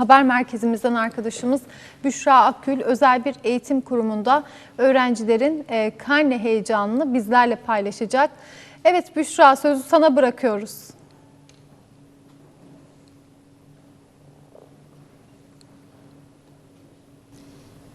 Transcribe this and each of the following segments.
Haber merkezimizden arkadaşımız Büşra Akgül özel bir eğitim kurumunda öğrencilerin e, karne heyecanını bizlerle paylaşacak. Evet Büşra sözü sana bırakıyoruz.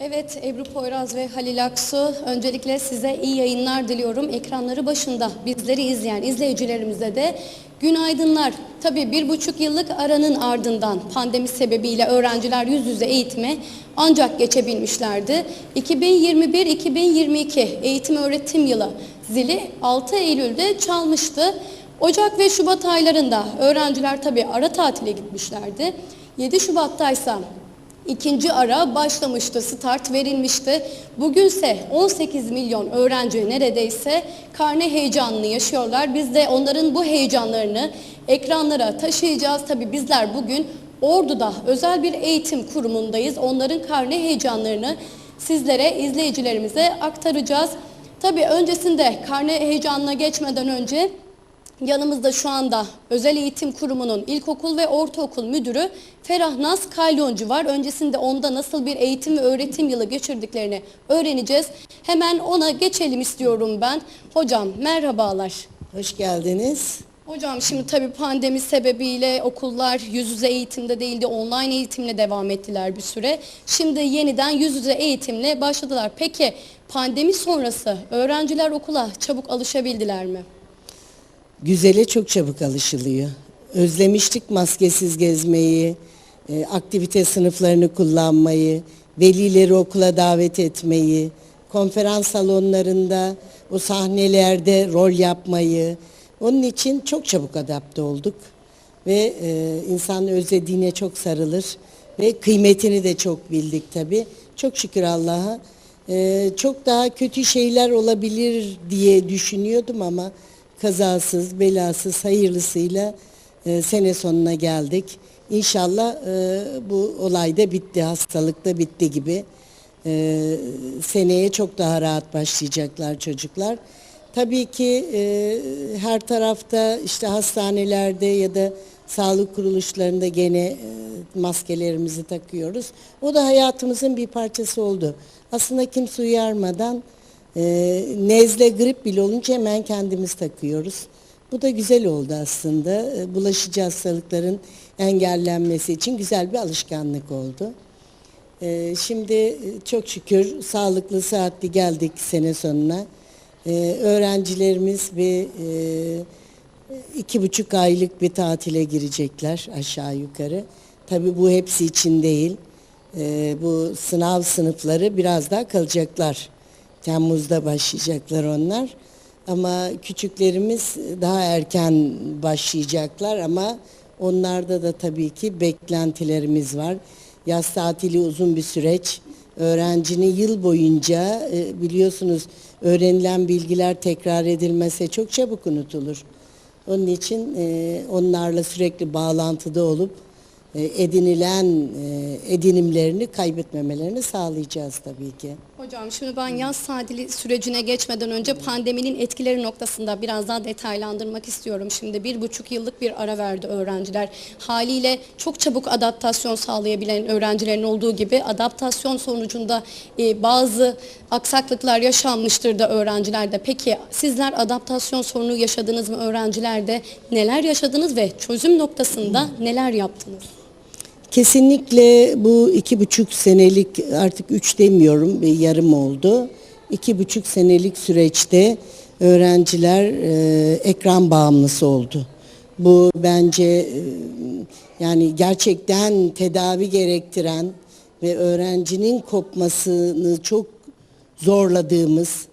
Evet Ebru Poyraz ve Halil Aksu öncelikle size iyi yayınlar diliyorum. Ekranları başında bizleri izleyen izleyicilerimize de günaydınlar. Tabii bir buçuk yıllık aranın ardından pandemi sebebiyle öğrenciler yüz yüze eğitime ancak geçebilmişlerdi. 2021-2022 eğitim öğretim yılı zili 6 Eylül'de çalmıştı. Ocak ve Şubat aylarında öğrenciler tabii ara tatile gitmişlerdi. 7 Şubat'ta ise İkinci ara başlamıştı, start verilmişti. Bugünse 18 milyon öğrenci neredeyse karne heyecanını yaşıyorlar. Biz de onların bu heyecanlarını ekranlara taşıyacağız. Tabii bizler bugün Ordu'da özel bir eğitim kurumundayız. Onların karne heyecanlarını sizlere, izleyicilerimize aktaracağız. Tabii öncesinde karne heyecanına geçmeden önce Yanımızda şu anda Özel Eğitim Kurumu'nun ilkokul ve ortaokul müdürü Ferah Naz Kalyoncu var. Öncesinde onda nasıl bir eğitim ve öğretim yılı geçirdiklerini öğreneceğiz. Hemen ona geçelim istiyorum ben. Hocam merhabalar. Hoş geldiniz. Hocam şimdi tabii pandemi sebebiyle okullar yüz yüze eğitimde değildi, online eğitimle devam ettiler bir süre. Şimdi yeniden yüz yüze eğitimle başladılar. Peki pandemi sonrası öğrenciler okula çabuk alışabildiler mi? Güzele çok çabuk alışılıyor. Özlemiştik maskesiz gezmeyi, e, aktivite sınıflarını kullanmayı, velileri okula davet etmeyi, konferans salonlarında o sahnelerde rol yapmayı. Onun için çok çabuk adapte olduk ve e, insan özlediğine çok sarılır ve kıymetini de çok bildik tabii. Çok şükür Allah'a. E, çok daha kötü şeyler olabilir diye düşünüyordum ama kazasız, belasız, hayırlısıyla e, sene sonuna geldik. İnşallah e, bu olay da bitti, hastalık da bitti gibi. E, seneye çok daha rahat başlayacaklar çocuklar. Tabii ki e, her tarafta işte hastanelerde ya da sağlık kuruluşlarında gene e, maskelerimizi takıyoruz. O da hayatımızın bir parçası oldu. Aslında kimse uyarmadan e, nezle grip bile olunca hemen kendimiz takıyoruz. Bu da güzel oldu aslında. E, bulaşıcı hastalıkların engellenmesi için güzel bir alışkanlık oldu. E, şimdi çok şükür sağlıklı saatli geldik sene sonuna. E, öğrencilerimiz bir e, iki buçuk aylık bir tatile girecekler aşağı yukarı. Tabii bu hepsi için değil. E, bu sınav sınıfları biraz daha kalacaklar. Temmuz'da başlayacaklar onlar. Ama küçüklerimiz daha erken başlayacaklar ama onlarda da tabii ki beklentilerimiz var. Yaz tatili uzun bir süreç. Öğrencinin yıl boyunca e, biliyorsunuz öğrenilen bilgiler tekrar edilmese çok çabuk unutulur. Onun için e, onlarla sürekli bağlantıda olup e, edinilen edinimlerini kaybetmemelerini sağlayacağız tabii ki. Hocam şimdi ben yaz tatili sürecine geçmeden önce pandeminin etkileri noktasında biraz daha detaylandırmak istiyorum. Şimdi bir buçuk yıllık bir ara verdi öğrenciler. Haliyle çok çabuk adaptasyon sağlayabilen öğrencilerin olduğu gibi adaptasyon sonucunda e, bazı aksaklıklar yaşanmıştır da öğrencilerde. Peki sizler adaptasyon sorunu yaşadınız mı öğrencilerde? Neler yaşadınız ve çözüm noktasında neler yaptınız? Kesinlikle bu iki buçuk senelik artık üç demiyorum bir yarım oldu. İki buçuk senelik süreçte öğrenciler e, ekran bağımlısı oldu. Bu bence e, yani gerçekten tedavi gerektiren ve öğrencinin kopmasını çok zorladığımız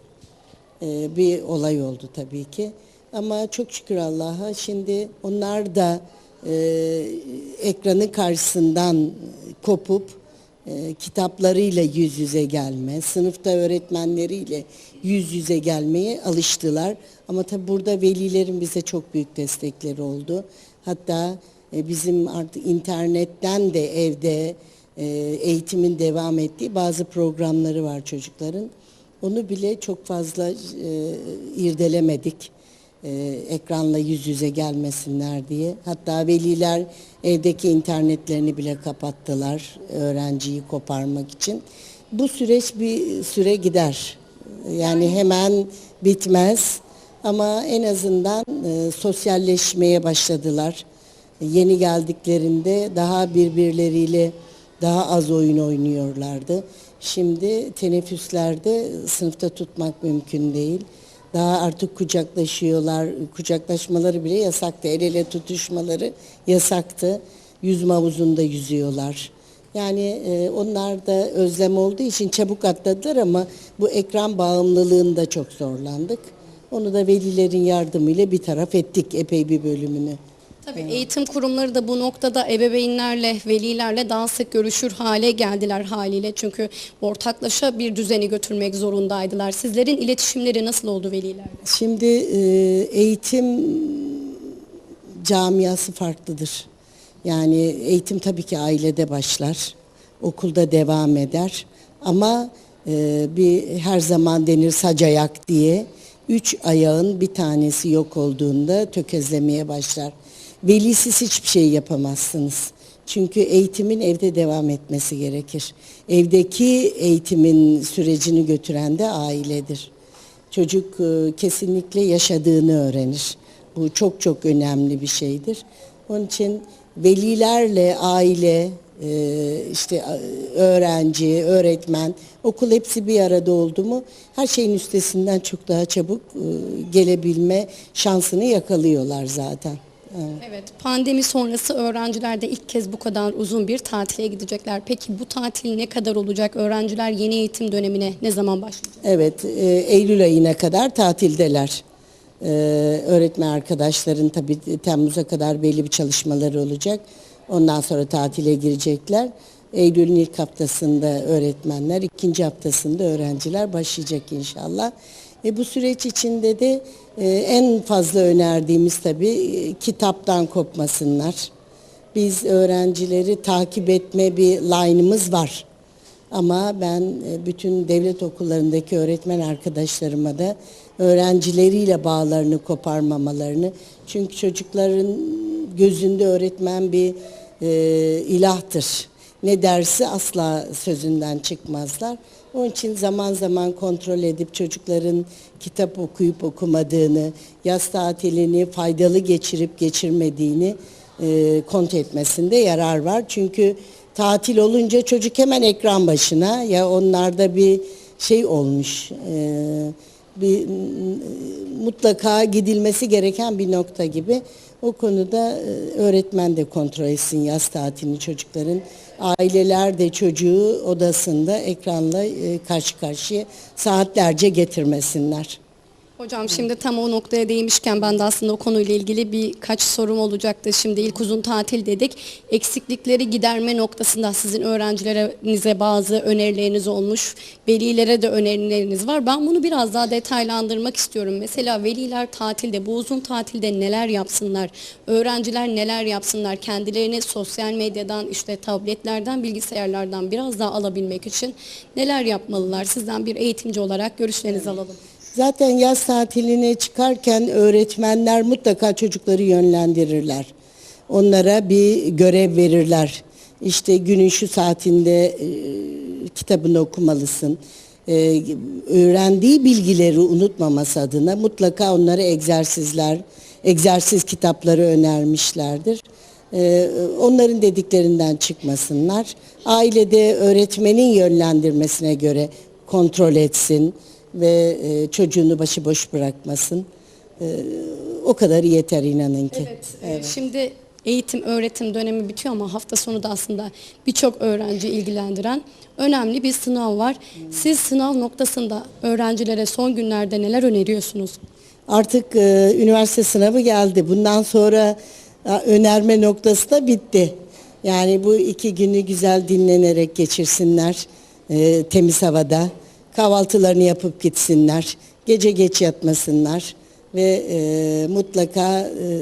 e, bir olay oldu tabii ki. Ama çok şükür Allah'a şimdi onlar da e, ekranın karşısından kopup e, kitaplarıyla yüz yüze gelme, sınıfta öğretmenleriyle yüz yüze gelmeye alıştılar. Ama tabi burada velilerin bize çok büyük destekleri oldu. Hatta e, bizim artık internetten de evde e, eğitimin devam ettiği bazı programları var çocukların. Onu bile çok fazla e, irdelemedik. E, ekranla yüz yüze gelmesinler diye. Hatta veliler evdeki internetlerini bile kapattılar öğrenciyi koparmak için. Bu süreç bir süre gider. Yani hemen bitmez ama en azından e, sosyalleşmeye başladılar. Yeni geldiklerinde daha birbirleriyle daha az oyun oynuyorlardı. Şimdi teneffüslerde sınıfta tutmak mümkün değil. Daha artık kucaklaşıyorlar. Kucaklaşmaları bile yasaktı. El ele tutuşmaları yasaktı. Yüzme havuzunda yüzüyorlar. Yani e, onlar da özlem olduğu için çabuk atladılar ama bu ekran bağımlılığında çok zorlandık. Onu da velilerin yardımıyla bir taraf ettik epey bir bölümünü. Tabii eğitim kurumları da bu noktada ebeveynlerle, velilerle daha sık görüşür hale geldiler haliyle. Çünkü ortaklaşa bir düzeni götürmek zorundaydılar. Sizlerin iletişimleri nasıl oldu velilerle? Şimdi e, eğitim camiası farklıdır. Yani eğitim tabii ki ailede başlar, okulda devam eder. Ama e, bir her zaman denir sac ayak diye üç ayağın bir tanesi yok olduğunda tökezlemeye başlar. Velisiz hiçbir şey yapamazsınız. Çünkü eğitimin evde devam etmesi gerekir. Evdeki eğitimin sürecini götüren de ailedir. Çocuk e, kesinlikle yaşadığını öğrenir. Bu çok çok önemli bir şeydir. Onun için velilerle aile, e, işte öğrenci, öğretmen, okul hepsi bir arada oldu mu her şeyin üstesinden çok daha çabuk e, gelebilme şansını yakalıyorlar zaten. Evet. Pandemi sonrası öğrenciler de ilk kez bu kadar uzun bir tatile gidecekler. Peki bu tatil ne kadar olacak? Öğrenciler yeni eğitim dönemine ne zaman başlayacak? Evet, e, Eylül ayına kadar tatildeler. E, öğretmen arkadaşların tabii Temmuz'a kadar belli bir çalışmaları olacak. Ondan sonra tatile girecekler. Eylül'ün ilk haftasında öğretmenler, ikinci haftasında öğrenciler başlayacak inşallah. E, bu süreç içinde de e, en fazla önerdiğimiz tabii e, kitaptan kopmasınlar. Biz öğrencileri takip etme bir line'ımız var. Ama ben e, bütün devlet okullarındaki öğretmen arkadaşlarıma da öğrencileriyle bağlarını koparmamalarını çünkü çocukların gözünde öğretmen bir e, ilahtır. Ne dersi asla sözünden çıkmazlar. Onun için zaman zaman kontrol edip çocukların kitap okuyup okumadığını, yaz tatilini faydalı geçirip geçirmediğini e, kontrol etmesinde yarar var. Çünkü tatil olunca çocuk hemen ekran başına ya onlarda bir şey olmuş. e, bir mutlaka gidilmesi gereken bir nokta gibi. O konuda e, öğretmen de kontrol etsin yaz tatilini çocukların. Aileler de çocuğu odasında ekranla e, karşı karşıya saatlerce getirmesinler. Hocam şimdi tam o noktaya değmişken ben de aslında o konuyla ilgili birkaç sorum olacaktı. Şimdi ilk uzun tatil dedik. Eksiklikleri giderme noktasında sizin öğrencilerinize bazı önerileriniz olmuş. Velilere de önerileriniz var. Ben bunu biraz daha detaylandırmak istiyorum. Mesela veliler tatilde, bu uzun tatilde neler yapsınlar? Öğrenciler neler yapsınlar? Kendilerini sosyal medyadan, işte tabletlerden, bilgisayarlardan biraz daha alabilmek için neler yapmalılar? Sizden bir eğitimci olarak görüşlerinizi alalım. Zaten yaz tatiline çıkarken öğretmenler mutlaka çocukları yönlendirirler. Onlara bir görev verirler. İşte günün şu saatinde e, kitabını okumalısın. E, öğrendiği bilgileri unutmaması adına mutlaka onlara egzersizler, egzersiz kitapları önermişlerdir. E, onların dediklerinden çıkmasınlar. Ailede öğretmenin yönlendirmesine göre kontrol etsin ve e, çocuğunu başıboş bırakmasın. E, o kadar yeter inanın ki. Evet, e, Şimdi eğitim öğretim dönemi bitiyor ama hafta sonu da aslında birçok öğrenci ilgilendiren önemli bir sınav var. Siz sınav noktasında öğrencilere son günlerde neler öneriyorsunuz? Artık e, üniversite sınavı geldi. Bundan sonra e, önerme noktası da bitti. Yani bu iki günü güzel dinlenerek geçirsinler e, temiz havada. Kahvaltılarını yapıp gitsinler. Gece geç yatmasınlar ve e, mutlaka e,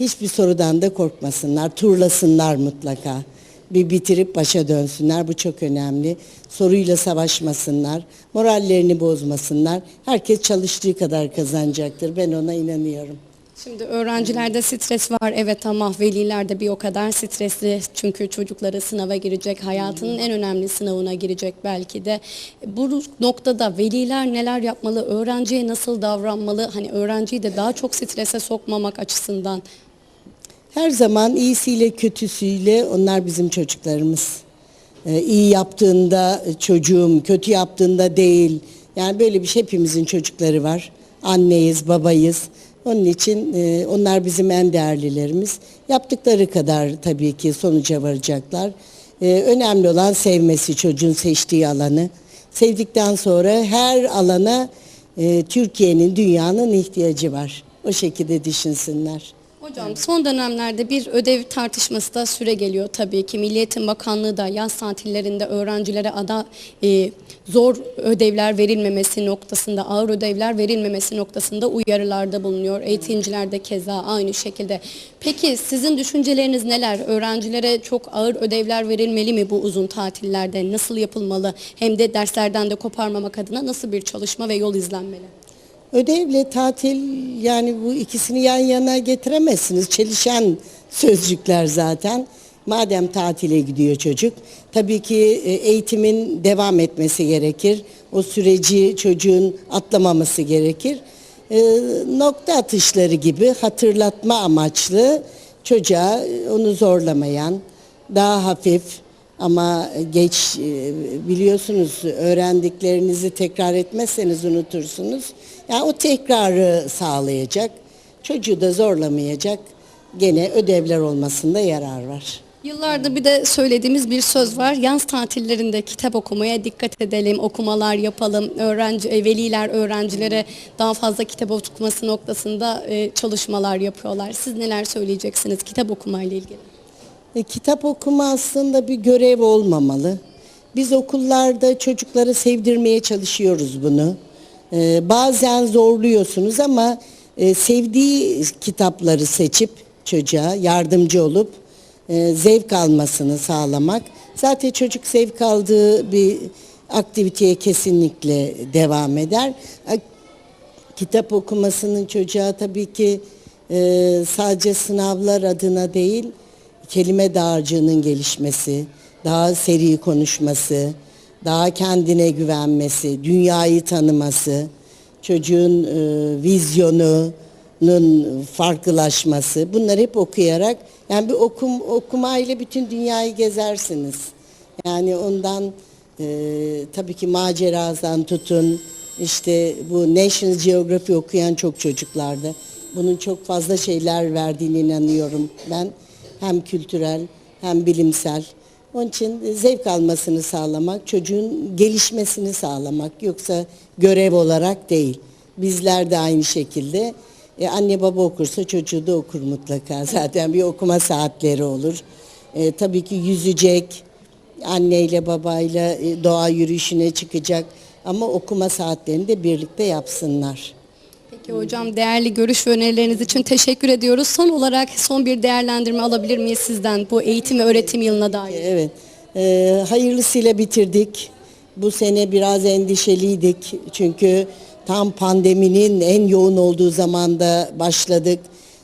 hiçbir sorudan da korkmasınlar. Turlasınlar mutlaka. bir bitirip başa dönsünler. Bu çok önemli. Soruyla savaşmasınlar. Morallerini bozmasınlar. Herkes çalıştığı kadar kazanacaktır. Ben ona inanıyorum. Şimdi öğrencilerde stres var evet ama veliler de bir o kadar stresli. Çünkü çocukları sınava girecek, hayatının en önemli sınavına girecek belki de. Bu noktada veliler neler yapmalı, öğrenciye nasıl davranmalı? Hani öğrenciyi de daha çok strese sokmamak açısından. Her zaman iyisiyle kötüsüyle onlar bizim çocuklarımız. Ee, iyi yaptığında çocuğum, kötü yaptığında değil. Yani böyle bir şey hepimizin çocukları var. Anneyiz, babayız. Onun için e, onlar bizim en değerlilerimiz. Yaptıkları kadar tabii ki sonuca varacaklar. Ee, önemli olan sevmesi çocuğun seçtiği alanı. Sevdikten sonra her alana e, Türkiye'nin, dünyanın ihtiyacı var. O şekilde düşünsünler. Hocam son dönemlerde bir ödev tartışması da süre geliyor tabii ki. Milli Eğitim Bakanlığı da yaz tatillerinde öğrencilere ada e, zor ödevler verilmemesi noktasında, ağır ödevler verilmemesi noktasında uyarılarda bulunuyor. Eğitimciler de keza aynı şekilde. Peki sizin düşünceleriniz neler? Öğrencilere çok ağır ödevler verilmeli mi bu uzun tatillerde? Nasıl yapılmalı? Hem de derslerden de koparmamak adına nasıl bir çalışma ve yol izlenmeli? Ödevle tatil yani bu ikisini yan yana getiremezsiniz. Çelişen sözcükler zaten. Madem tatile gidiyor çocuk, tabii ki e, eğitimin devam etmesi gerekir. O süreci çocuğun atlamaması gerekir. E, nokta atışları gibi hatırlatma amaçlı çocuğa onu zorlamayan, daha hafif ama geç e, biliyorsunuz öğrendiklerinizi tekrar etmezseniz unutursunuz. Yani o tekrarı sağlayacak, çocuğu da zorlamayacak gene ödevler olmasında yarar var. Yıllarda bir de söylediğimiz bir söz var. Yaz tatillerinde kitap okumaya dikkat edelim, okumalar yapalım. Öğrenci, e, veliler öğrencilere daha fazla kitap okuması noktasında e, çalışmalar yapıyorlar. Siz neler söyleyeceksiniz kitap okumayla ilgili? E, kitap okuma aslında bir görev olmamalı. Biz okullarda çocuklara sevdirmeye çalışıyoruz bunu. E, bazen zorluyorsunuz ama e, sevdiği kitapları seçip çocuğa yardımcı olup e, zevk almasını sağlamak. Zaten çocuk zevk aldığı bir aktiviteye kesinlikle devam eder. E, kitap okumasının çocuğa tabii ki e, sadece sınavlar adına değil, kelime dağarcığının gelişmesi, daha seri konuşması, daha kendine güvenmesi, dünyayı tanıması, çocuğun e, vizyonunun farklılaşması, bunları hep okuyarak, yani bir okum, okumayla bütün dünyayı gezersiniz. Yani ondan e, tabii ki maceradan tutun, işte bu National Geography okuyan çok çocuklardı. Bunun çok fazla şeyler verdiğine inanıyorum ben. Hem kültürel hem bilimsel. Onun için zevk almasını sağlamak, çocuğun gelişmesini sağlamak. Yoksa görev olarak değil. Bizler de aynı şekilde. E, anne baba okursa çocuğu da okur mutlaka. Zaten bir okuma saatleri olur. E, tabii ki yüzecek, anneyle babayla e, doğa yürüyüşüne çıkacak. Ama okuma saatlerini de birlikte yapsınlar. Peki hocam değerli görüş ve önerileriniz için teşekkür ediyoruz. Son olarak son bir değerlendirme alabilir miyiz sizden bu eğitim ve öğretim yılına dair? Evet. Ee, hayırlısıyla bitirdik. Bu sene biraz endişeliydik. Çünkü tam pandeminin en yoğun olduğu zamanda başladık.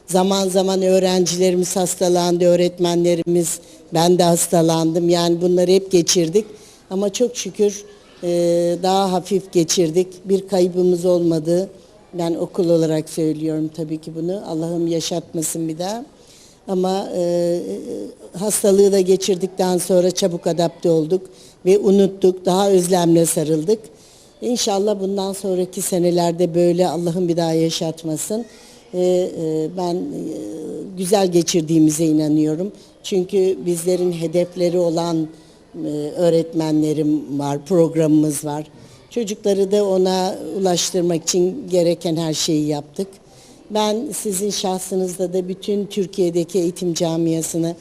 Zaman zaman öğrencilerimiz hastalandı, öğretmenlerimiz, ben de hastalandım. Yani bunları hep geçirdik. Ama çok şükür e, daha hafif geçirdik. Bir kaybımız olmadı. Ben okul olarak söylüyorum tabii ki bunu. Allah'ım yaşatmasın bir daha. Ama e, hastalığı da geçirdikten sonra çabuk adapte olduk ve unuttuk. Daha özlemle sarıldık. İnşallah bundan sonraki senelerde böyle Allah'ım bir daha yaşatmasın. E, e, ben e, güzel geçirdiğimize inanıyorum. Çünkü bizlerin hedefleri olan e, öğretmenlerim var, programımız var. Çocukları da ona ulaştırmak için gereken her şeyi yaptık. Ben sizin şahsınızda da bütün Türkiye'deki eğitim camiasına,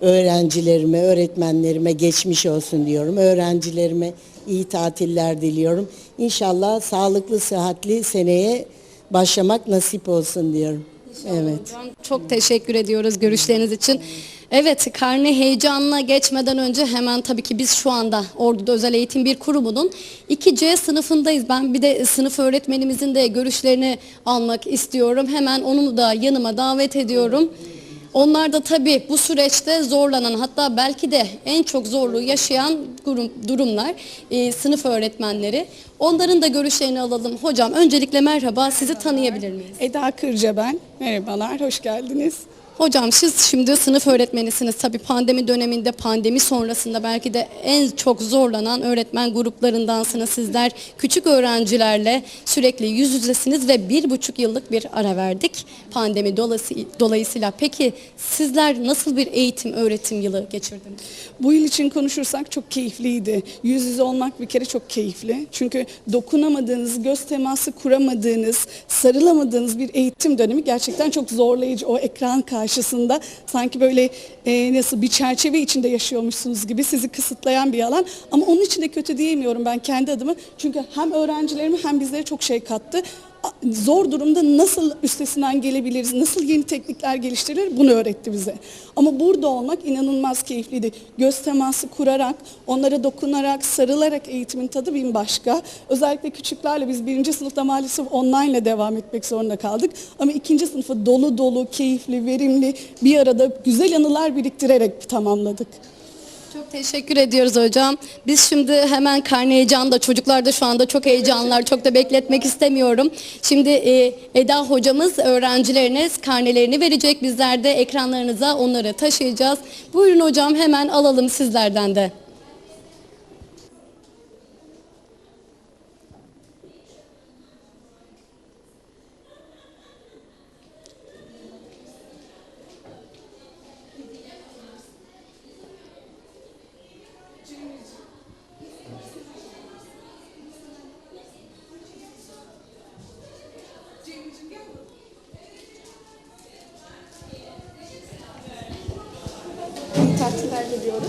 öğrencilerime, öğretmenlerime geçmiş olsun diyorum. Öğrencilerime iyi tatiller diliyorum. İnşallah sağlıklı, sıhhatli seneye başlamak nasip olsun diyorum. Evet. Çok teşekkür ediyoruz görüşleriniz için. Evet, karne heyecanına geçmeden önce hemen tabii ki biz şu anda Ordu'da Özel Eğitim Bir Kurumu'nun 2C sınıfındayız. Ben bir de sınıf öğretmenimizin de görüşlerini almak istiyorum. Hemen onu da yanıma davet ediyorum. Onlar da tabii bu süreçte zorlanan hatta belki de en çok zorluğu yaşayan durum- durumlar e, sınıf öğretmenleri. Onların da görüşlerini alalım. Hocam öncelikle merhaba sizi tanıyabilir miyiz? Eda Kırca ben. Merhabalar, hoş geldiniz. Hocam siz şimdi sınıf öğretmenisiniz. Tabii pandemi döneminde, pandemi sonrasında belki de en çok zorlanan öğretmen gruplarındansınız sizler. Küçük öğrencilerle sürekli yüz yüzesiniz ve bir buçuk yıllık bir ara verdik pandemi dolayısıyla. Peki sizler nasıl bir eğitim, öğretim yılı geçirdiniz? Bu yıl için konuşursak çok keyifliydi. Yüz yüze olmak bir kere çok keyifli. Çünkü dokunamadığınız, göz teması kuramadığınız, sarılamadığınız bir eğitim dönemi gerçekten çok zorlayıcı. O ekran karşısında sanki böyle e, nasıl bir çerçeve içinde yaşıyormuşsunuz gibi sizi kısıtlayan bir alan. Ama onun için de kötü diyemiyorum ben kendi adıma. Çünkü hem öğrencilerime hem bizlere çok şey kattı. Zor durumda nasıl üstesinden gelebiliriz, nasıl yeni teknikler geliştirilir bunu öğretti bize. Ama burada olmak inanılmaz keyifliydi. Göz teması kurarak, onlara dokunarak, sarılarak eğitimin tadı bin başka. Özellikle küçüklerle biz birinci sınıfta maalesef online ile devam etmek zorunda kaldık. Ama ikinci sınıfı dolu dolu, keyifli, verimli bir arada güzel anılar biriktirerek tamamladık. Çok teşekkür ediyoruz hocam. Biz şimdi hemen karne heyecanı da çocuklar da şu anda çok heyecanlılar. Çok da bekletmek istemiyorum. Şimdi e, Eda hocamız öğrencilerine karnelerini verecek. Bizler de ekranlarınıza onları taşıyacağız. Buyurun hocam hemen alalım sizlerden de. Tatiller diliyorum.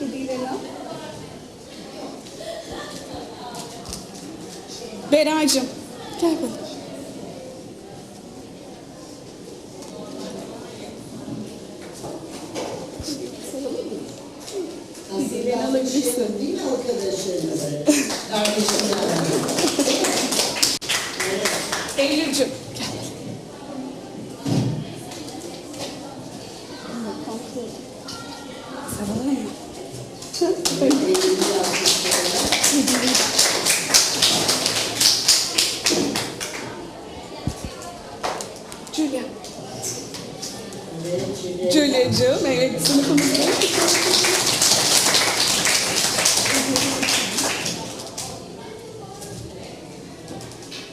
Hediyelerini al. Beracığım, gel bakalım. Alabilirsin. Eylül'cüm,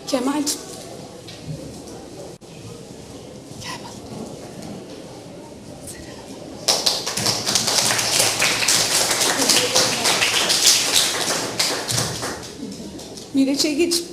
Kemal'cığım. Gel bakalım. Miraç'a geç.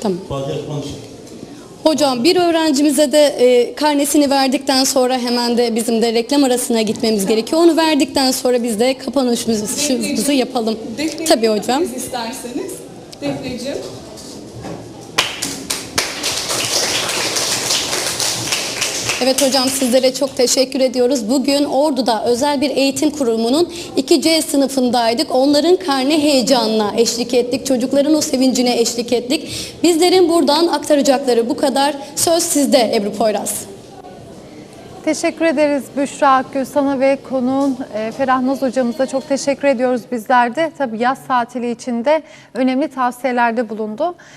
Tamam. Hocam bir öğrencimize de e, karnesini verdikten sonra hemen de bizim de reklam arasına gitmemiz gerekiyor. Onu verdikten sonra biz de kapanışımızı yapalım. Defne'yi Tabii hocam. İsterseniz. Defneciğim. Evet hocam sizlere çok teşekkür ediyoruz. Bugün Ordu'da özel bir eğitim kurumunun 2C sınıfındaydık. Onların karne heyecanına eşlik ettik. Çocukların o sevincine eşlik ettik. Bizlerin buradan aktaracakları bu kadar. Söz sizde Ebru Poyraz. Teşekkür ederiz Büşra Akgül sana ve konuğun e, Ferah Naz hocamıza çok teşekkür ediyoruz bizler de. Tabii yaz tatili içinde önemli tavsiyelerde bulundu.